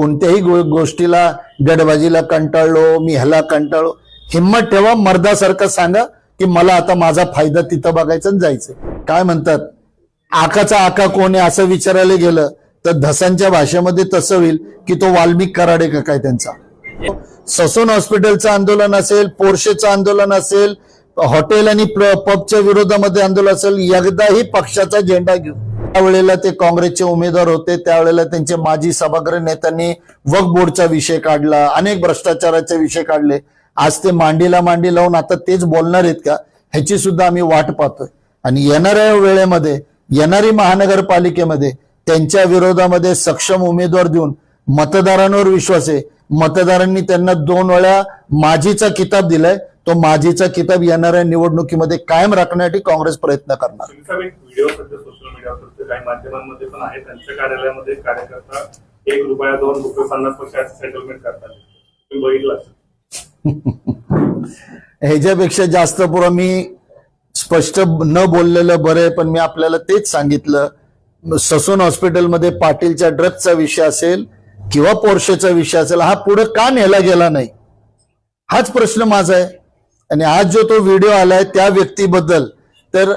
कोणत्याही गो- गोष्टीला गडबाजीला कंटाळलो मी ह्याला कंटाळलो हिंमत ठेवा मर्दासारखं सांगा की मला आता माझा फायदा तिथं बघायचा जायचं. काय म्हणतात? आकाचा आका कोण आहे असं विचारायला गेलं तर धसांच्या भाषेमध्ये तसं होईल की तो वाल्मिक कराडे का काय त्यांचा. ससून हॉस्पिटलचं आंदोलन असेल पोर्शेचं आंदोलन असेल हॉटेल आणि पबच्या विरोधामध्ये आंदोलन असेल एकदाही पक्षाचा झेंडा घेऊन. त्यावेळेला ते काँग्रेसचे उमेदवार होते त्यावेळेला त्यांचे माजी सभागृह नेत्यांनी वक बोर्डचा विषय काढला अनेक भ्रष्टाचाराचे विषय काढले. आज ते मांडीला मांडी लावून आता तेच बोलणार आहेत का? ह्याची सुद्धा आम्ही वाट पाहतोय. आणि येणाऱ्या वेळेमध्ये येणारी महानगरपालिकेमध्ये त्यांच्या विरोधामध्ये सक्षम उमेदवार देऊन मतदारांवर विश्वास आहे. मतदारांनी त्यांना दोन वेळा माझीचा किताब दिलाय. तो माझीचा किताब येणाऱ्या निवडणुकीमध्ये कायम राखण्यासाठी काँग्रेस प्रयत्न करणार. शिवसाहेब, एक व्हिडिओ सध्या सोशल मीडियावर काही माध्यमांमध्ये पण आहे. त्यांच्या कार्यालयामध्ये कार्यकर्ता एक रुपया दोन रुपये पन्नास पैसे असं सेटलमेंट करतात. तुम्ही बघितलं असेल. ह्याच्यापेक्षा जास्त पुरं मी स्पष्ट न बोललेलं बरं आहे पण मी आपल्याला तेच सांगितलं. ससून हॉस्पिटलमध्ये पाटीलच्या ड्रगचा विषय असेल किंवा पोर्शेचा विषय असेल हा पुढे का नेला गेला नाही? हाच प्रश्न माझा आहे. आणि आज जो तो व्हिडिओ आलाय त्या व्यक्तीबद्दल तर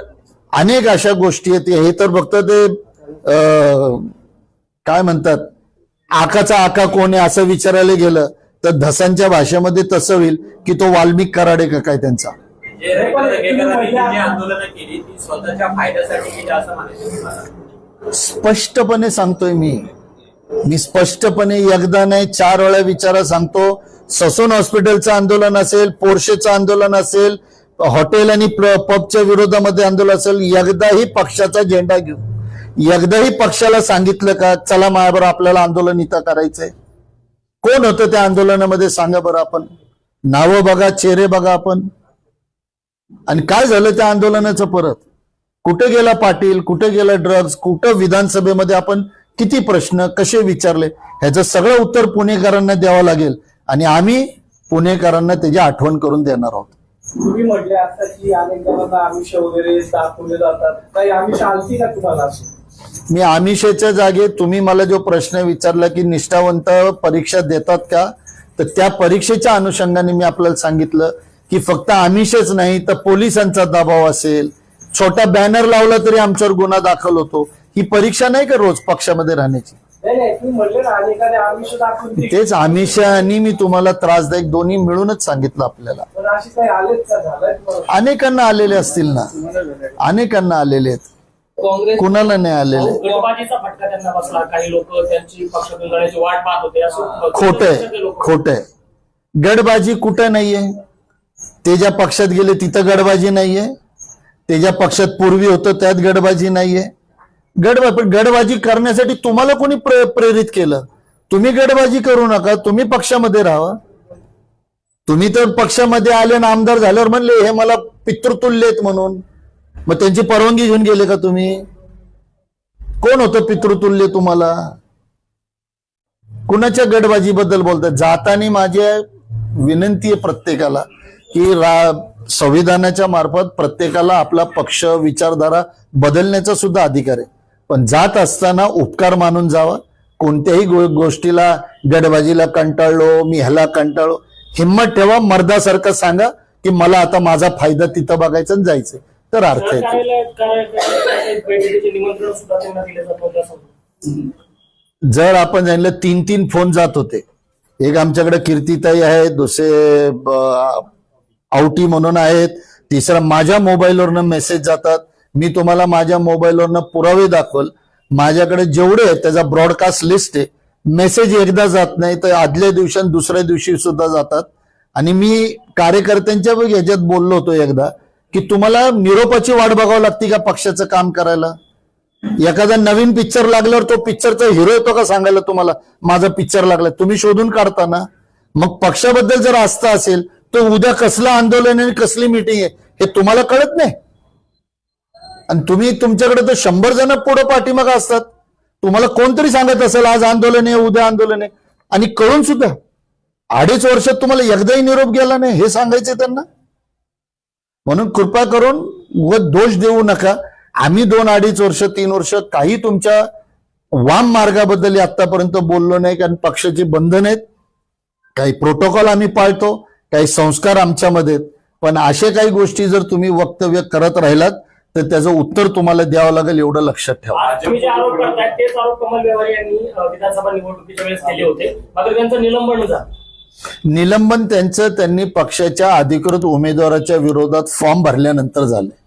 अनेक अशा गोष्टी आहेत. हे तर फक्त ते काय म्हणतात आकाचा आका कोण आहे असं विचारायला गेलं तर धसांच्या भाषेमध्ये तसं होईल की तो वाल्मिक कराडे का काय त्यांचा? स्पष्टपणे सांगतोय मी. मी स्पष्टपणे एकदा नाही चार वेळा विचारा सांगतो ससून हॉस्पिटलचं आंदोलन असेल पोर्शेचं आंदोलन असेल हॉटेल आणि पबच्या विरोधामध्ये आंदोलन असेल एकदाही पक्षाचा झेंडा घेऊ एकदाही पक्षाला सांगितलं का चला माझ्याबरोबर आपल्याला आंदोलन इथं करायचंय. कोण होतं त्या आंदोलनामध्ये सांगा बरं आपण. नावं बघा चेहरे बघा आपण. आणि काय झालं त्या आंदोलनाचं परत? कुठे गेला पाटील कुठे गेला ड्रग्ज कुठं विधानसभेमध्ये आपण किती प्रश्न कसे विचारले? ह्याचं सगळं उत्तर पुणेकरांना द्यावं लागेल. आणि आम्ही पुणेकरांना त्याची आठवण करून देणार आहोत. तुम्ही म्हटले आता की आमिष वगैरे दाखवले जातात. काही आमिष का तुम्हाला? मी आमिषेच्या जागे तुम्ही मला जो प्रश्न विचारला की निष्ठावंत परीक्षा देतात का? तर त्या परीक्षेच्या अनुषंगाने मी आपल्याला सांगितलं की फक्त आमिषच नाही तर पोलिसांचा दबाव असेल. छोटा बॅनर लावला तरी आमच्यावर गुन्हा दाखल होतो. ही परीक्षा नाही का रोज पक्षामध्ये राहण्याची? अनेकाने आमिष. तेच आमिषाने मी तुम्हाला त्रासदायक दोन्ही मिळूनच सांगितलं आपल्याला. पण अशी काही आलेच का झालंय तुम्हाला? अनेकांना आलेले असतील ना. अनेकांना आलेले आहेत. काँग्रेस कुणाला नाही आलेले? गटबाजीचा फटका त्यांना बसला. काही लोक त्यांची पक्षातून जाण्याची वाट पाहत होते. असं खोट आहे खोट आहे. गडबाजी कुठं नाहीये? ते ज्या पक्षात गेले तिथं गडबाजी नाहीये. ते ज्या पक्षात पूर्वी होतं त्यात गडबाजी नाहीये. गडबा पण गडबाजी करण्यासाठी तुम्हाला कोणी प्रे- प्रेरित केलं? तुम्ही गडबाजी करू नका तुम्ही पक्षामध्ये राहा. तुम्ही तर पक्षामध्ये आले ना आमदार झाल्यावर म्हणले हे मला पितृतुल्य आहेत म्हणून. मग त्यांची परवानगी घेऊन गेले का तुम्ही? कोण होतं पितृतुल्य तुम्हाला? कुणाच्या गडबाजीबद्दल बोलतात जाताना माझी विनंती आहे प्रत्येकाला की रा संविधानाच्या मार्फत प्रत्येकाला आपला पक्ष विचारधारा बदलण्याचा सुद्धा अधिकार आहे. पण जात असताना उपकार मानून जावा. कोणत्याही गो- गोष्टीला गडबाजीला कंटाळलो मी ह्याला कंटाळलो. हिंमत ठेवा मर्दासारखं सांगा की मला आता माझा फायदा तिथं बघायचा आणि जायचं तर अर्थ येतो. असं जर आपण जाणलं तीन तीन फोन जात होते. एक आमच्याकडे कीर्तीताई आहे दुसरे आवटी म्हणून आहेत तिसरा माझ्या मोबाईलवरनं मेसेज जातात. मी तुम्हाला माझ्या मोबाईलवरनं पुरावे दाखवल. माझ्याकडे जेवढे आहेत त्याचा ब्रॉडकास्ट लिस्ट आहे. मेसेज एकदा जात नाही तर आदल्या दिवशी आणि दुसऱ्या दिवशी सुद्धा जातात. आणि मी कार्यकर्त्यांच्या ह्याच्यात बोललो होतो एकदा की तुम्हाला निरोपाची वाट बघावं लागते का पक्षाचं काम करायला? एखादा नवीन पिक्चर लागल्यावर तो पिक्चरचा हिरो येतो का सांगायला तुम्हाला माझा पिक्चर लागला. तुम्ही शोधून काढता ना? मग पक्षाबद्दल जर आस्था असेल तर उद्या कसलं आंदोलन आणि कसली मिटिंग आहे हे तुम्हाला कळत नाही. आणि तुम्ही तुमच्याकडे तर शंभर जण पुढं पाठीमाग असतात. तुम्हाला कोणतरी सांगत असेल आज आंदोलन आहे उद्या आंदोलन आहे. आणि कळून सुद्धा अडीच वर्षात तुम्हाला एकदाही निरोप गेला नाही हे सांगायचं त्यांना. म्हणून कृपा करून व दोष देऊ नका. आम्ही दोन अडीच वर्ष तीन वर्ष काही तुमच्या वाम मार्गाबद्दल आतापर्यंत बोललो नाही कारण पक्षाची बंधन आहेत. काही प्रोटोकॉल आम्ही पाळतो काही संस्कार आमच्यामध्ये आहेत. पण अशा काही गोष्टी जर तुम्ही वक्तव्य करत राहिलात तर त्याचं उत्तर तुम्हाला द्यावं लागेल एवढं लक्षात ठेवा. तुम्ही जे आरोप करताय तेच आरोप कमल व्यवहार यांनी विधानसभा निवडणुकीच्या वेळेस केले होते. मात्र त्यांचं निलंबन झालं. निलंबन त्यांचं त्यांनी पक्षाच्या अधिकृत उमेदवाराच्या विरोधात फॉर्म भरल्यानंतर झालंय